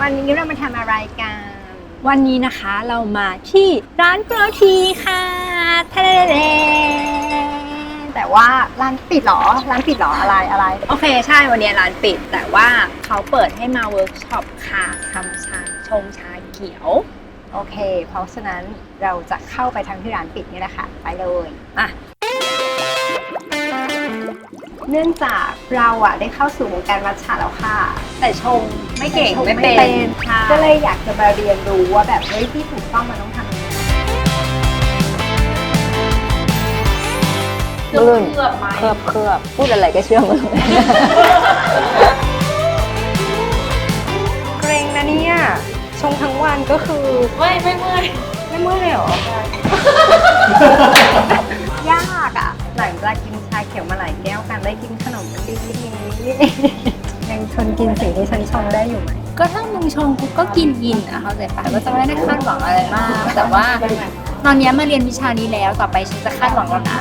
วันนี้เรามาทำอะไรกัน วันนี้นะคะเรามาที่ร้านโปรทีค่ะทะเลเลแต่ว่าร้านปิดเหรอ ร้านปิดเหรออะไรอะไร โอเคใช่วันนี้ร้านปิด แต่ว่าเขาเปิดให้มาเวิร์กช็อปค่ะทำชาชงชาเขียว โอเค เพราะฉะนั้นเราจะเข้าไปทางที่ร้านปิดนี่แหละค่ะ ไปเลยอะ เนื่องจากเราอะได้เข้าสู่วงการมัทฉะแล้วค่ะ แต่ชงไม่เก่งชงไม่เป็นใช่ก็เลยอยากจะมาเรียนรู้ว่าแบบเฮ้ยที่ถูกต้องมันต้องทำยังไงลื่นเคลือบไหมเคลือบเคลือบพูดอะไรก็เชื่อมึง เกรงนะเนี่ย ชงทั้งวันก็คือไม่ไม่เมื่อยไม่เมื่อยเลยเหรอ ยากอะ หลังจากกินชาเขียวมาหลายแก้วกันได้กินขนมปังดีนี้ยังทนกินสิ่งที่ฉันชงได้อยู่ไหมก็ถ้ามึงชงกูก็กินกินอะเข้าใจปะก็จะไม่ได้คาดหวังอะไรมาก แต่ว่าตอนนี้มาเรียนวิชานี้แล้วต่อไปฉันจะคาดหวังแล้วนะ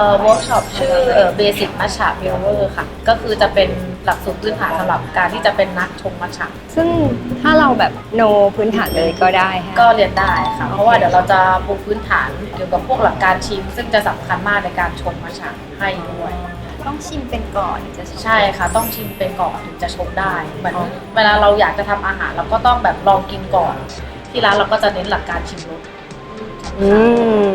เอ่อเวิร์กช็อปชื่อเอ่อ Basic Matcha Brewer ค่ะ ก็คือจะเป็นหลักสูตรพื้นฐานสำหรับการที่จะเป็นนักชงมัทฉะซึ่งถ้าเราแบบโนพื้นฐานเลยก็ได้ฮะก็เรียนได้ค่ะ เพราะว่าเดี๋ยวเราจะปูพื้นฐานเกี่ยวกับพวกหลักการชิม ซึ่งจะสำคัญมากในการชงมัทฉะให้ด้วย ต้องชิมเป็นก่อนถึงจะชงใช่ค่ะ ต้องชิมเป็นก่อนถึงจะชงได้เหมือนเวลาเราอยากจะทำอาหารเราก็ต้องแบบลองกินก่อน ที่ร้านเราก็จะเน้นหลักการชิมรส อืม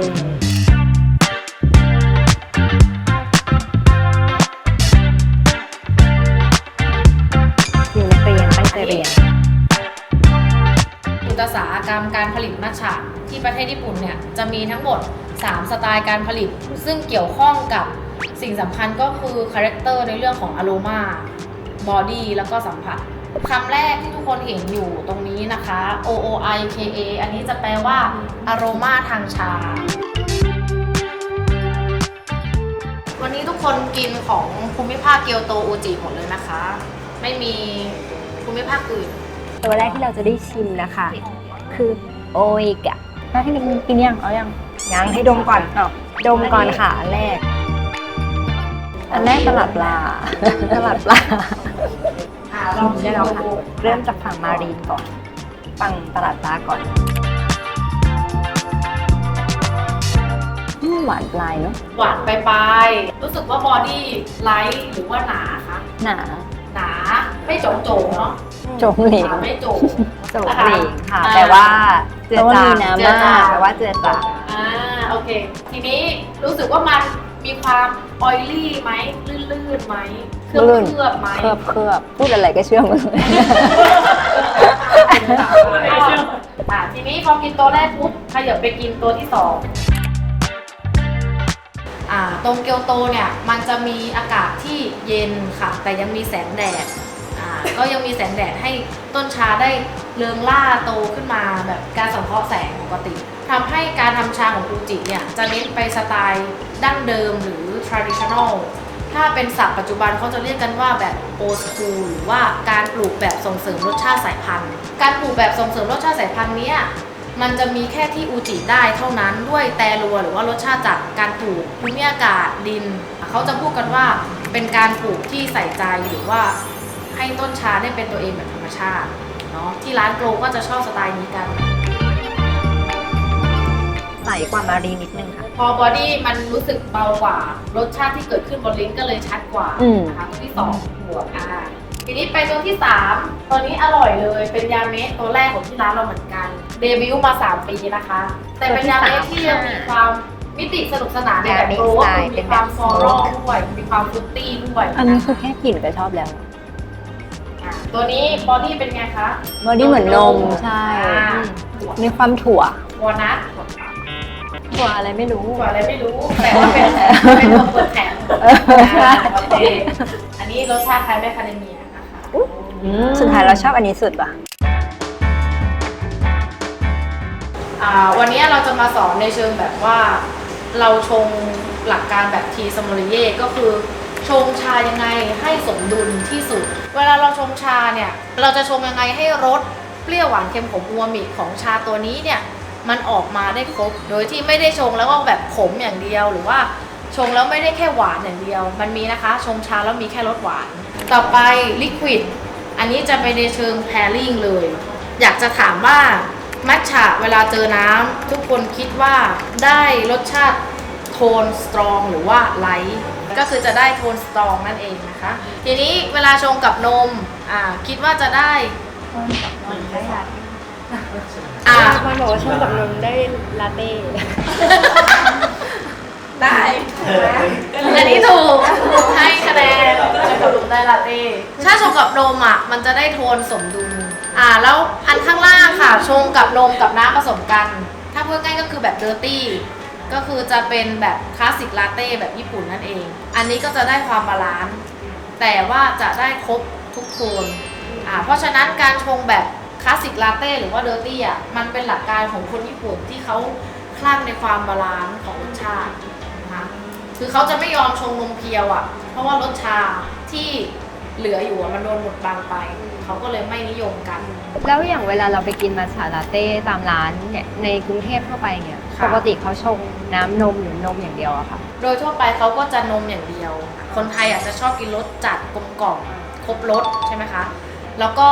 การผลิตมัทฉะที่ประเทศญี่ปุ่นเนี่ยจะมีทั้งหมด 3 สไตล์การผลิต ซึ่งเกี่ยวข้องกับสิ่งสำคัญก็คือคาแรคเตอร์ในเรื่องของอารมาบอดี้แล้วก็สัมผัสคำแรกที่ทุกคนเห็นอยู่ตรงนี้นะคะ O O I K A อันนี้จะแปลว่าอารมาทางชา วันนี้ทุกคนกินของภูมิภาคเกียวโตอูจิหมดเลยนะคะ ไม่มีภูมิภาคอื่น ตัวแรกที่เราจะได้ชิมนะคะ คือโอยกะถ้าให้มึงกินยังเอายังยังให้ดมก่อนเนาะดมก่อนค่ะอันแรก อันแรกตลับปลาตลาดปลาอ่าลองได้แล้วค่ะเริ่มจากฝั่งมารีนก่อนฝั่งตลาดปลาก่อนอืมหวานปลายเนาะหวานไปลายๆรู้สึกว่าบอดี้ไลท์หรือว่าหนาคะหนา หนา ไม่โจงโจงๆเนาะโจงเหลว หนาไม่โจง โจกเหลงค่ะอ่าแต่ว่าเจือเพราะว่าจามีงน้ำเจือจางแต่ว่าเจือจางอ่าโอเค ทีนี้รู้สึกว่ามันมีความออยลี่ไหมลื่นๆไหมเคลือบลื่นเคลือบไหมเคลือบเคลือบพูดอะไรก็เชื่อมึงอ่าทีนี้พอกินตัวแรกปุ๊บขยับไปกินตัวที่สองอ่าตรงเกียวโตเนี่ยมันจะมีอากาศที่เย็นค่ะ แต่ยังมีแสงแดดอ่า ก็ยังมีแสงแดดให้ต้นชาได้เรืองล่าโตขึ้นมาแบบการสังเคราะห์แสงปกติทำให้การทำชาของฟูจิเนี่ยจะเน้นไปสไตล์ดั้งเดิมหรือ traditional ถ้าเป็นศัพท์ปัจจุบันเขาจะเรียกกันว่าแบบ old school หรือว่าการปลูกแบบส่งเสริมรสชาติสายพันธุ์ การปลูกแบบส่งเสริมรสชาติสายพันธุ์เนี้ยมันจะมีแค่ที่อูจิได้เท่านั้นด้วยแตรัวหรือว่ารสชาติจากการปลูกภูมิอากาศดิน เขาจะพูดกันว่าเป็นการปลูกที่ใส่ใจหรือว่า ให้ต้นชาได้เป็นตัวเองแบบธรรมชาติเนาะที่ร้านโกลก็จะชอบสไตล์นี้กัน ใสกว่ามารีนนิดนึงค่ะ พอบอดี้มันรู้สึกเบากว่า รสชาติที่เกิดขึ้นบนลิ้นก็เลยชัดกว่าอืม นะคะตัวที่สองหัวอ่าทีนี้ไปตัวที่สามตัวนี้อร่อยเลยเป็นยาเมะตัวแรกของที่ร้านเราเหมือนกัน เดบิวต์มา3ปีนะคะ แต่เป็นยาเมะที่ยังมีความมิติสนุกสนานในแบบโปรว่าคือมีความฟลอรัลด้วยมีความฟรุตตี้ด้วย อันนี้คือแค่กลิ่นก็ชอบแล้วอ่า ตัวนี้บอดี้เป็นไงคะบอดี้เหมือนนมใช่ อ่ามีความถั่ว วอลนัทถั่วอะไรไม่รู้กว่าอะไรไม่รู้ แต่ว่าเป็นเป็นตัวเปิดแข็งเอออ่าโอเคอันนี้รสชาติคล้ายแมคคาเดเมียนะคะสุดท้ายเราชอบอันนี้สุดป่ะ อ่าวันนี้เราจะมาสอนในเชิงแบบว่า เราชงหลักการแบบทีสมอริเย่ก็คือ ชงชายังไงให้สมดุลที่สุด เวลาเราชงชาเนี่ย เราจะชงยังไงให้รสเปรี้ยวหวานเค็มขมอูมามิของชาตัวนี้เนี่ย มันออกมาได้ครบ โดยที่ไม่ได้ชงแล้วก็แบบขมอย่างเดียวหรือว่าชงแล้วไม่ได้แค่หวานอย่างเดียว มันมีนะคะ ชงชาแล้วมีแค่รสหวาน ต่อไปลิควิด อันนี้จะไปในเชิง pairing เลย อยากจะถามว่ามัทฉะเวลาเจอน้ำทุกคนคิดว่าได้รสชาติโทนสตรองหรือว่าไลท์ ก็คือจะได้โทนสตรองนั่นเองนะคะ ทีนี้เวลาชงกับนมอ่าคิดว่าจะได้ได้ค่ะอ่ามันบอกว่าชงกับนมได้ลาเต้ ได้อันนี้ถูกให้คะแนนชงกับนมได้ลาเต้ถ้าชงกับนมอะมันจะได้โทนสมดุลอ่าแล้วอันข้างล่างค่ะชงกับนมกับน้ำผสมกัน ถ้าพูดง่ายก็คือแบบเดอร์ตี้ ก็คือจะเป็นแบบคลาสสิกลาเต้แบบญี่ปุ่นนั่นเอง อันนี้ก็จะได้ความบาลานซ์แต่ว่าจะได้ครบทุกโทนอ่าเพราะฉะนั้นการชงแบบคลาสสิกลาเต้หรือว่าเดอร์ตี้อะมันเป็นหลักการของคนญี่ปุ่นที่เขาคลั่งในความบาลานซ์ของรสชาตินะคะคือเขาจะไม่ยอมชงนมเพียวอะ เพราะว่ารสชาที่เหลืออยู่อะมันโดนหมดบางไป เขาก็เลยไม่นิยมกัน แล้วอย่างเวลาเราไปกินมาชาลาเต้ตามร้านเนี่ยในกรุงเทพทั่วไปเนี่ยค่ะ ปกติเขาชงน้ำนมหรือนมอย่างเดียวอะค่ะ โดยทั่วไปเขาก็จะนมอย่างเดียว คนไทยอาจจะชอบกินรสจัดกลมกล่อมครบรสใช่ไหมคะ แล้วก็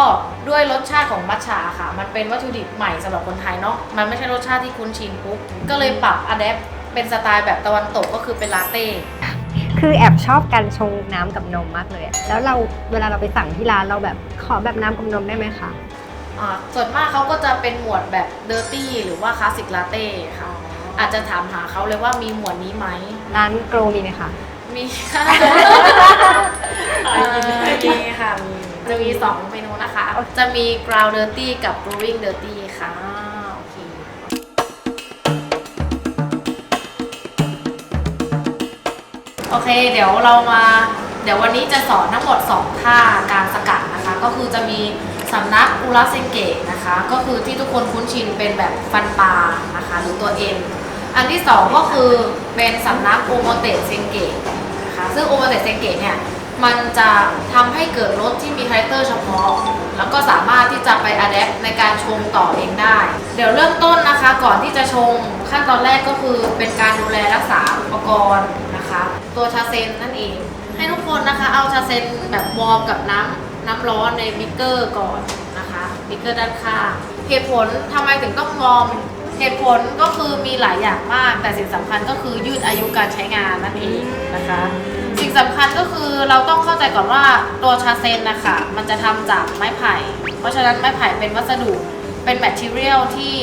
ด้วยรสชาติของมัทฉะค่ะ มันเป็นวัตถุดิบใหม่สำหรับคนไทยเนาะ มันไม่ใช่รสชาติที่คุ้นชินปุ๊บ ก็เลยปรับอะแดปเป็นสไตล์แบบตะวันตกก็คือเป็นลาเต้ คือแอบชอบการชงน้ำกับนมมากเลยอะแล้วเราเวลาเราไปสั่งที่ร้านเราแบบขอแบบน้ำกับนมได้ไหมคะ อ่าส่วนมากเขาก็จะเป็นหมวดแบบเดอร์ตี้หรือว่าคลาสสิกลาเต้ค่ะ อาจจะถามหาเขาเลยว่ามีหมวดนี้ไหม ร้านโกรมีไหมคะมีค่ะ เอ่อมีค่ะ มีจะมี2เมนูนะคะ จะมี ground dirty กับ brewing dirty ค่ะโอเโอเค เดี๋ยวเรามา เดี๋ยววันนี้จะสอนทั้งหมด 2 ท่าการสกัดนะคะ ก็คือจะมีสำนักอุระเซงเกะนะคะ ก็คือที่ทุกคนคุ้นชินเป็นแบบฟันปลานะคะ หรือตัว M อันที่ 2 ก็คือเป็นสำนักโอโมเตะเซงเกะนะคะ ซึ่งโอโมเตะเซงเกะเนี่ยมันจะทำให้เกิดรสที่มีคาแรคเตอร์เฉพาะ แล้วก็สามารถที่จะไปอัดแอปในการชงต่อเองได้ เดี๋ยวเริ่มต้นนะคะ ก่อนที่จะชงขั้นตอนแรกก็คือเป็นการดูแลรักษาอุปกรณ์นะคะ ตัวชาเซนนั่นเอง ให้ทุกคนนะคะ เอาชาเซนแบบวอร์มกับน้ำน้ำร้อนในบิ๊กเกอร์ก่อนนะคะบิ๊กเกอร์ด้านข้างเหตุผลทำไมถึงต้องวอร์มเหตุผลก็คือมีหลายอย่างมาก แต่สิ่งสำคัญก็คือยืดอายุการใช้งานนั่นเองนะคะ สิ่งสำคัญก็คือเราต้องเข้าใจก่อนว่าตัวชาเซนนะคะมันจะทำจากไม้ไผ่ เพราะฉะนั้นไม้ไผ่เป็นวัสดุเป็นแมทเทียลที่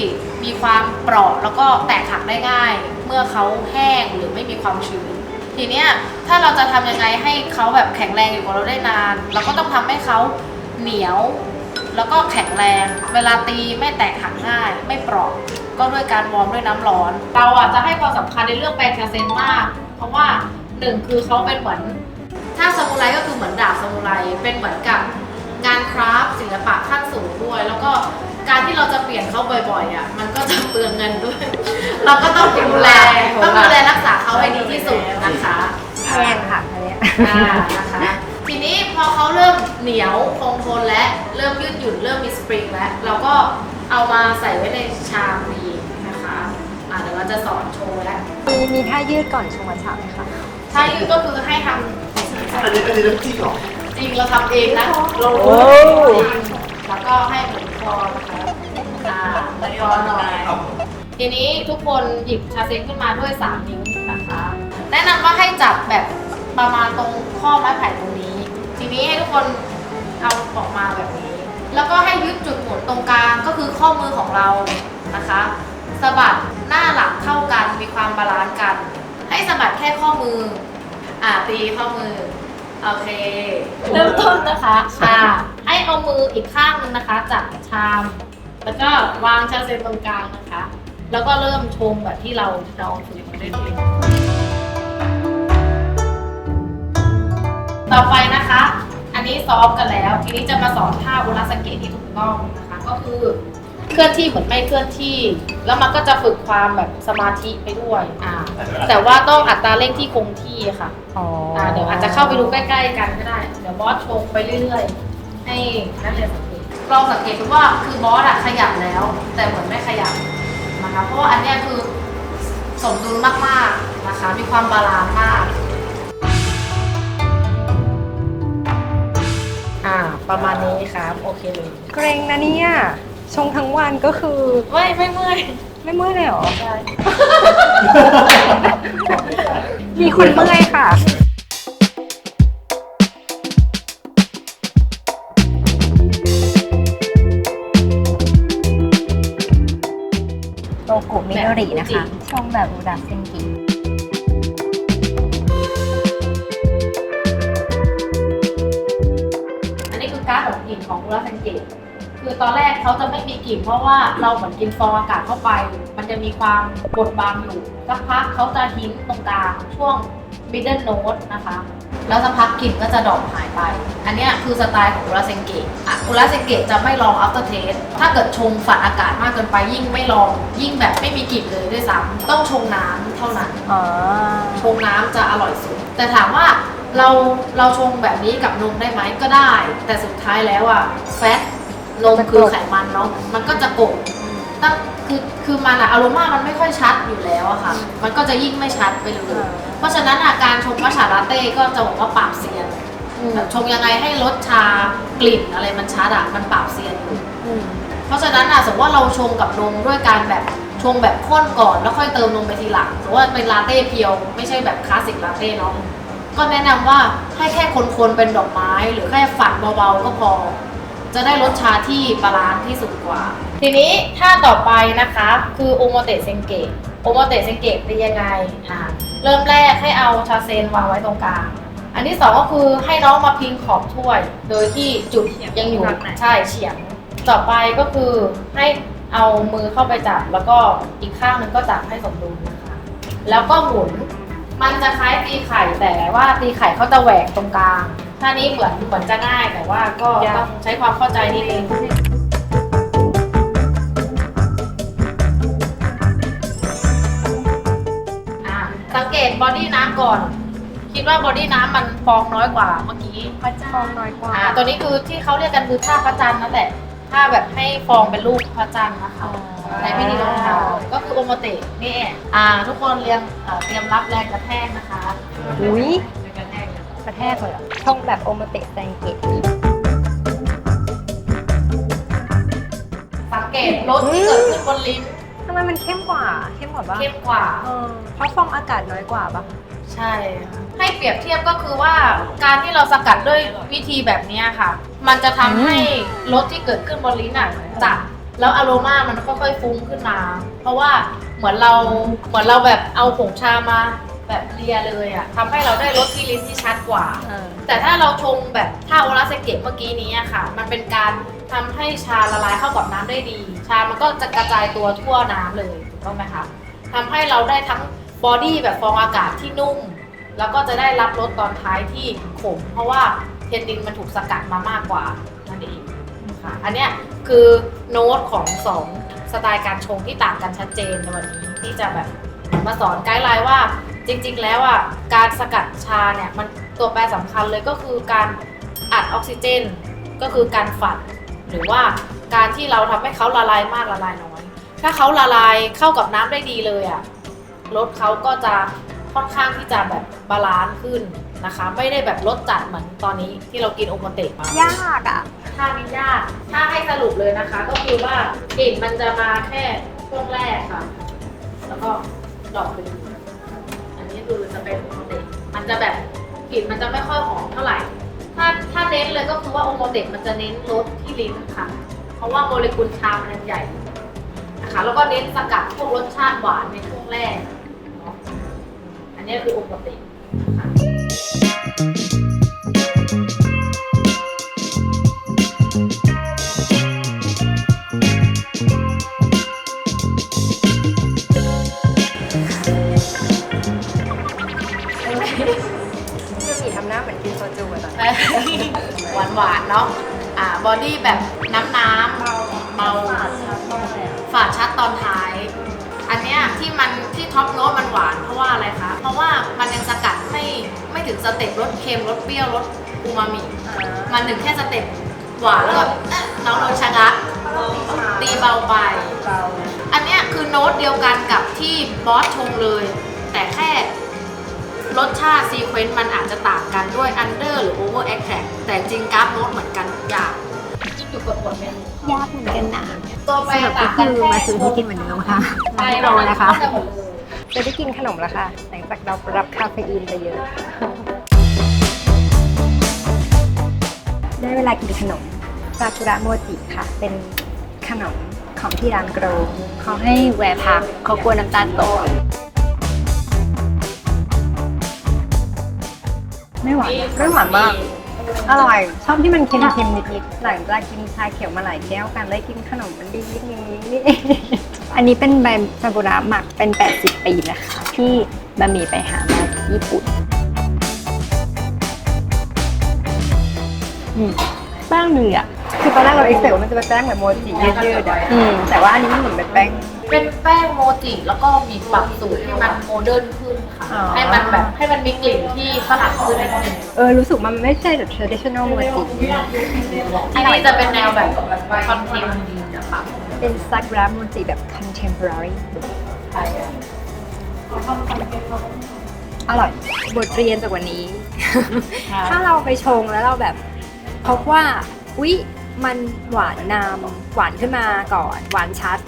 มีความเปราะแล้วก็แตกหักได้ง่าย เมื่อเขาแห้งหรือไม่มีความชื้น ทีเนี้ยถ้าเราจะทำยังไงให้เขาแบบแข็งแรงอยู่กับเราได้นาน เราก็ต้องทำให้เขาเหนียว แล้วก็แข็งแรง เวลาตีไม่แตกหักง่าย ไม่เปราะก็ด้วยการวอร์มด้วยน้ำร้อน เราอะจะให้ความสำคัญในเรื่องแปรงเซนมาก เพราะว่าหนึ่งคือเขาเป็นเหมือน ถ้าซามูไรก็คือเหมือนดาบซามูไรเป็นเหมือนกับงานคราฟต์ศิลปะขั้นสูงด้วย แล้วก็ การที่เราจะเปลี่ยนเขาบ่อยๆอะมันก็จะเปลืองเงินด้วย เราก็ต้องดูแลต้องดูแลรักษาเขาให้ดีที่สุดนะคะแพงค่ะอันเนี้ยอ่านะคะทีนี้พอเขาเริ่มเหนียวคงทนและเริ่มยืดหยุ่นเริ่มมีสปริงแล้วเราก็เอามาใส่ไว้ในชามดีนะคะอ่าเดี๋ยวเราจะสอนโชว์แล้วมีมีท่ายืดก่อนชงมัทฉะไหมคะถ้ายืดก็คือให้ทอันนี้อันนี้เรื่องจริงเหรอำจริงเราทำเองนะเราโอ้จริงแล้วก็ให้หมุน คอนะคะอ่าหมุนคอหน่อยทีนี้ทุกคนหยิบชาเซนขึ้นมาด้วย3นิ้วนะคะ แนะนำว่าให้จับแบบประมาณตรงข้อไม้ไผ่ตรงนี้ ทีนี้ให้ทุกคนเอาออกมาแบบนี้ แล้วก็ให้ยึดจุดหมุนตรงกลางก็คือข้อมือของเรานะคะสะบัดหน้าหลังเท่ากันมีความบาลานซ์กัน ให้สะบัดแค่ข้อมือ อ่าตีข้อมือ โอเค เริ่มต้นนะคะ อ่า ให้เอามืออีกข้างนึงนะคะ จับชาม แล้วก็วางชาเซนตรงกลางนะคะ แล้วก็เริ่มชงแบบที่เราลองฝึกมาเรื่อยๆต่อไปนะคะ อันนี้ซ้อมกันแล้ว ทีนี้จะมาสอนท่าอุราสเกะที่ถูกต้องนะคะ ก็คือคือลื่อนที่เหมือนไม่เคลื่อนที่ แล้วมันก็จะฝึกความแบบสมาธิไปด้วยอ่าแต่ว่าต้องอัตราเร่งที่คงที่ค่ะอ๋ออ่าเดี๋ยวอาจจะเข้าไปดูใกล้ ๆ กันก็ได้ เดี๋ยวบอสโชว์ไปเรื่อยๆ ให้นักเรียนสังเกตลองสังเกตดูว่าคือบอสอะขยับแล้ว แต่เหมือนไม่ขยับนะคะเพราะว่าอันเนี้ยคือสมดุลมากๆนะคะ มีความบาลานซ์มากอ่าประมาณนี้ครับโอเคเลยเกรงนะเนี่ยชงทั้งวันก็คือไม่ไม่เมื่อยไม่เมื่อยเลยเหรอใช่มีคนเมื่อยค่ะ รินะคะ ชงแบบอุดาเซนกิอันนี้คือการ์ดของกลิ่นของกุลาเซนเกตคือตอนแรกเขาจะไม่มีกลิ่นเพราะว่าเราเหมือนกินฟองอากาศเข้าไป มันจะมีความบดบางอยู่สักพักเขาจะหินตรงกลางช่วง middle note นะคะ แล้วสักพักกลิ่นก็จะดรอปหายไป อันเนี้ยคือสไตล์ของกุลาเซนเกตอะกุลาเซนเกตจะไม่ลอง after taste ถ้าเกิดชงฝัดอากาศมากเกินไปยิ่งไม่ลอง ยิ่งแบบไม่มีกลิ่นเลยด้วยซ้ำต้องชงน้ำเท่านั้น อ๋อ ชงน้ำจะอร่อยสุด แต่ถามว่าเราเราชงแบบนี้กับนมได้ไหมก็ได้ แต่สุดท้ายแล้วอะแฟตนมคือไขมันเนาะมันก็จะโกง ตั้งคือคือมันอะอารมามันไม่ค่อยชัดอยู่แล้วอะค่ะ มันก็จะยิ่งไม่ชัดไปเลย เพราะฉะนั้นอะการชงมัชฉาลาเต้ก็จะบอกว่าปราบเซียนแบบชงยังไงให้รสชากลิ่นอะไรมันชัดอะมันปราบเซียนอยู่เพราะฉะนั้นอะสมมติว่าเราชงกับนมด้วยการแบบชงแบบข้นก่อนแล้วค่อยเติมนมไปทีหลังสมมติว่าเป็นลาเต้เพียวไม่ใช่แบบคลาสสิกลาเต้เนาะก็แนะนำว่าให้แค่คนๆเป็นดอกไม้ หรือแค่ฝัดเบาๆก็พอ จะได้รสชาที่บาลานซ์ที่สุดกว่า ทีนี้ถ้าต่อไปนะคะ คือโอโมเตะเซงเกะโอโมเตะเซงเกะเป็นยังไงอ่าเริ่มแรกให้เอาชาเซนวางไว้ตรงกลาง อันที่สองก็คือให้น้องมาพิงขอบถ้วย โดยที่จุดยังอยู่ใช่เฉียง ต่อไปก็คือให้เอามือเข้าไปจับ แล้วก็อีกข้างหนึงก็จับให้สมดุลนะคะ แล้วก็หมุน มันจะคล้ายตีไข่แต่ว่าตีไข่เขาจะแหวกตรงกลางท่านี้เหมือนเหมือนจะง่ายแต่ว่าก็ยากต้องใช้ความเข้าใจนิดนึง สังเกตบอดี้น้ำก่อน คิดว่าบอดี้น้ำมันฟองน้อยกว่าเมื่อกี้ พระเจ้าน้อยกว่าอ่า ตัวนี้คือที่เขาเรียกกันคือท่าพระจันทร์นั่นแหละท่าแบบให้ฟองเป็นรูปพระจันทร์นะคะ ในพิธีรองเท้าก็คือโอโมเตะนี่อ่า ทุกคนเรียงเอ่อเตรียมรับแรงกระแทกนะคะอุ้ยแรงกระแทกนะกระแทกเลยเหรอชงแบบโอมเตะแซงเกต สังเกตรสที่เกิดขึ้นบนลิ้นทำไมมันเข้มกว่า เข้มกว่าบ้างเข้มกว่า เออเพราะฟองอากาศน้อยกว่าปะใช่ค่ะให้เปรียบเทียบก็คือว่าการที่เราสกัดด้วยวิธีแบบเนี้ยค่ะ มันจะทำให้รสที่เกิดขึ้นบนลิ้นอะจัดแล้วอโรมามันค่อยๆฟุ้งขึ้นมา เพราะว่าเหมือนเราเหมือนเราแบบเอาผงชามา แบบเลียเลยอะทำให้เราได้รสที่ลิ้นที่ชัดกว่า เออ แต่ถ้าเราชงแบบท่าโอราเซเกะเมื่อกี้นี้อะค่ะ มันเป็นการทำให้ชาละลายเข้ากับน้ำได้ดี ชามันก็จะกระจายตัวทั่วน้ำเลยถูกต้องไหมคะทำให้เราได้ทั้งบอดี้แบบฟองอากาศที่นุ่ม แล้วก็จะได้รับรสตอนท้ายที่ขม เพราะว่าเทนดินมันถูกสกัดมามากกว่านั่นเองค่ะอันเนี้ยคือโน้ตของสองสไตล์การชงที่ต่างกันชัดเจนในวันนี้ที่จะแบบมาสอนไกด์ไลน์ว่า จริงๆ แล้วอะการสกัดชาเนี่ยมันตัวแปรสำคัญเลยก็คือการอัดออกซิเจน ก็คือการฝัด หรือว่าการที่เราทำให้เขาละลายมากละลายน้อย ถ้าเขาละลายเข้ากับน้ำได้ดีเลยอะรสเขาก็จะค่อนข้างที่จะแบบบาลานซ์ขึ้นนะคะ ไม่ได้แบบรสจัดเหมือนตอนนี้ที่เรากินโอโมเตะมายากอะ ถ้านี้ยาก ถ้าให้สรุปเลยนะคะ ก็คือว่ากลิ่นมันจะมาแค่ช่วงแรกค่ะ แล้วก็ดอกไปเลยอันนี้ คือจะเป็นโอโมเตะมันจะแบบกลิ่นมันจะไม่ค่อยหอมเท่าไหร่ ถ้าถ้าเน้นเลยก็คือว่าโอโมเตะมันจะเน้นรสที่ลิ้นค่ะ เพราะว่าโมเลกุลชามันใหญ่นะคะแล้วก็เน้นสกัดพวกรสชาติหวานในช่วงแรก อันนี้คือโอโมเตะนะคะจะ กินโซจูอะตอนหวานหวานๆเนาะอ่าบอดี้แบบน้ำน้ำเเบาฝาดชัดตอนท้าย อันเนี้ยที่มันที่ท็อปโน้ตมันหวานเพราะว่าอะไรคะ เพราะว่ามันยังสกัดไม่ไม่ถึงสเต็ปรสเค็มรสเปรี้ยวรสอูมามิ มันถึงแค่สเต็ปหวานแล้วก็เอ๊ะน้องโดนชะงักตีเบาไป อันเนี้ยคือโน้ตเดียวกันกับที่บอสชงเลย แต่แค่ รสชาติซีเควนต์มันอาจจะต่างกันด้วยอันเดอร์หรือโอเวอร์แอคแทแต่จริงกราฟโน้ตเหมือนกันทุกอย่างอยู่กับผลเนี่ยยากเหมือนกันนะตัวไปสรุปก็คือมาซื้อที่กินเหมือนเดิมค่ะร้านเรานะคะจะได้กินขนมแล้วค่ะ หลังจากเรารับคาเฟอีนไปเยอะ ได้เวลากินขนมซากุระโมจิค่ะ เป็นขนมของที่ร้านโกรเขาให้แวะพักเขากลัวน้ำตาลตก ไม่หวานไม่หวานมาก อร่อย ชอบที่มันเค็มๆนิดๆหลังจากกินชาเขียวมาหลายแก้วกันได้กินขนมมันดีนิดนี้นี่เองอันนี้เป็นแบรนด์ซากุระหมักเป็น 80 ปีนะคะ ที่บะหมี่ไปหามาจากญี่ปุ่นอืมแป้งดีอะ คือตอนแรกเราเอ็กเซลมันจะเป็นแป้งแบบโมจิยืดๆอะอืม แต่ว่าอันนี้มันเหมือนเป็นแป้ง เป็นแป้งโมจิแล้วก็มีปรับสูตรให้มันโมเดิร์นขึ้นค่ะ อ๋อ ให้มันแบบให้มันมีกลิ่นที่ฝรั่งขึ้นนิดนึงเออรู้สึกมันไม่ใช่แบบ traditional โมจิที่นี่จะเป็นแนวแบบคอนเทมดีนะคะเป็นซากุระโมจิแบบ contemporary อร่อย บทเรียนจากวันนี้ ถ้าเราไปชงแล้วเราแบบพบว่าอุ๊ย มันหวานนำหวานขึ้นมาก่อน หวานชัด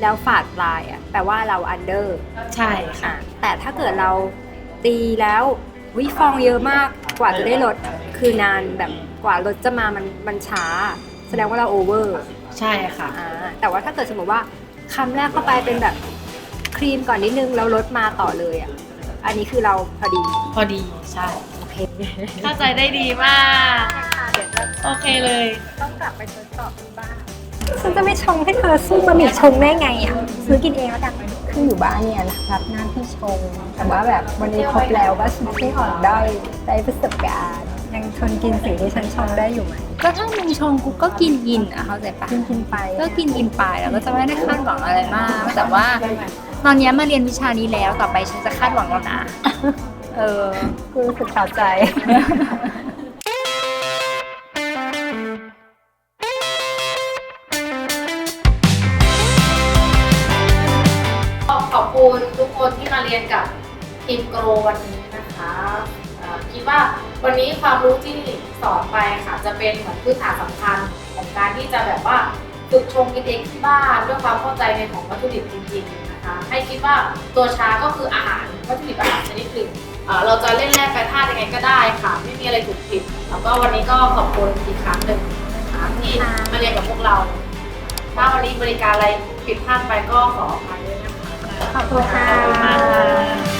แล้วฝาดปลายอะแปลว่าเราอันเดอร์ใช่ค่ะอะแต่ถ้าเกิดเราตีแล้ววิฟองเยอะมากกว่าจะได้รสคือนานแบบกว่ารสจะมามันมันช้า แสดงว่าเราโอเวอร์ใช่ค่ะอ่าแต่ว่าถ้าเกิดสมมติว่าคำแรกเข้าไปเป็นแบบครีมก่อนนิดนึงแล้วรสมาต่อเลยอะอันนี้คือเราพอดี พอดีใช่โอเคเข้าใจได้ดีมาก เดี๋ยวจะโอเคเลย ต้องกลับไปทดสอบที่บ้านฉันจะไม่ชงให้เธอสู้บะหมี่ชงได้ไงอะซื้อกินเองแล้วกันคืออยู่บ้านเนี่ยรับหน้าที่ชง แต่ว่าแบบวันนี้ครบแล้วว่าฉันไม่อ่อนได้อยได้ประสบการณ์ยังทนกินสิ่งที่ฉันชงได้อยู่ไหมก็ถ้ามึงชงกูก็กินกินอะเข้าใจปะกินกินไปก็กินกินไปแล้วก็จะไม่ได้คาดหวังอะไรมาก แต่ว่า ตอนนี้มาเรียนวิชานี้แล้วต่อไปฉันจะคาดหวังแล้วนะ เออกูรู้สึกขาวใจ ว่าวันนี้ความรู้ที่สอนไปค่ะจะเป็นเหมือนพื้นฐานสำคัญของการที่จะแบบว่าฝึกชงกินเองที่บ้านด้วยความเข้าใจในของวัตถุดิบจริงๆนะคะ ให้คิดว่าตัวชาก็คืออาหารวัตถุดิบอาหารชนิดหนึ่งเอ่อเราจะเล่นแร่แปรธาตุยังไงก็ได้ค่ะ ไม่มีอะไรถูกผิดแล้วก็วันนี้ก็ขอบคุณอีกครั้งหนึ่งนะคะที่มาเรียนกับพวกเรา ถ้าวันนี้บริการอะไรผิดพลาดไปก็ขออภัยด้วยนะคะขอบคุณค่ะ